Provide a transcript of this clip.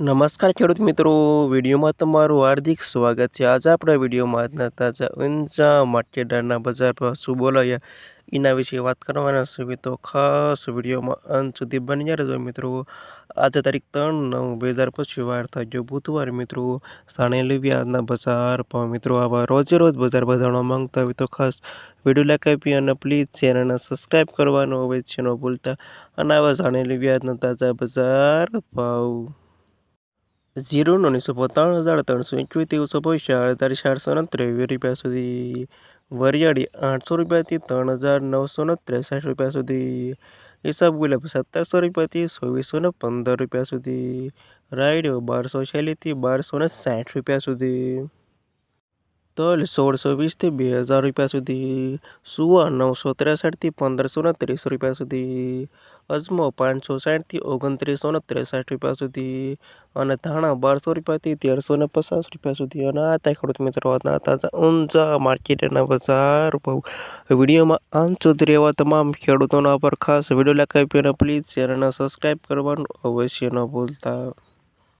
નમસ્કાર ખેડૂત મિત્રો, વિડીયોમાં તમારું હાર્દિક સ્વાગત છે. આજે આપણા વિડીયોમાં આજના તાજા ઊંચા માર્કેટના બજાર ભાવ શું બોલાયા, એના વિશે વાત કરવાના છે. તો ખાસ વિડીયોમાં અંત સુધી બન્યા રહેજો મિત્રો. આજે તારીખ ત્રણ નવ બે હજાર પછી વાર ગયો બુધવાર મિત્રો. સાણે લેવી આજના બજાર ભાવ મિત્રો. આવા રોજે રોજ બજાર બજારવા માંગતા હોય તો ખાસ વીડિયો લાઈક આપી અને પ્લીઝ ચેનલને સબસ્ક્રાઈબ કરવાનો હોય છે ન ભૂલતા. અને આવા જાણી લેવી આજના તાજા બજાર ભાવ. જીરોનો નીસો ત્રણ હજાર ત્રણસો એકવીસ ત્રેવીસો પૈસા અડતાલીસ ચારસો ને ત્રેવીસ રૂપિયા સુધી વરિયાળી આઠસો રૂપિયાથી ત્રણ હજાર નવસો ને ત્રેસઠ રૂપિયા સુધી હિસાબ ગુલાબ સત્તરસો રૂપિયાથી ચોવીસો ને પંદર રૂપિયા સુધી રાયડો બારસો છેલ્લીથી બારસો ને સાઠ રૂપિયા સુધી તલ સોળસો વીસથી બે હજાર રૂપિયા સુધી. સુવા નવસો ત્રેસઠથી પંદરસો ત્રીસ રૂપિયા સુધી. અજમો પાંચસો સાઠથી ઓગણત્રીસો ત્રેસઠ રૂપિયા સુધી. અને ધાણા બારસો રૂપિયાથી તેરસો ને પચાસ રૂપિયા સુધી. અને આ ત્યાં ખેડૂત મિત્રો હતા તાજા ઊંચા માર્કેટના બજાર ભાવ. વિડીયોમાં અંત સુધી રહેવા તમામ ખેડૂતોના પર ખાસ વીડિયો લખાવી અને પ્લીઝ ચેનલને સબસ્ક્રાઈબ કરવાનું અવશ્ય ન ભૂલતા.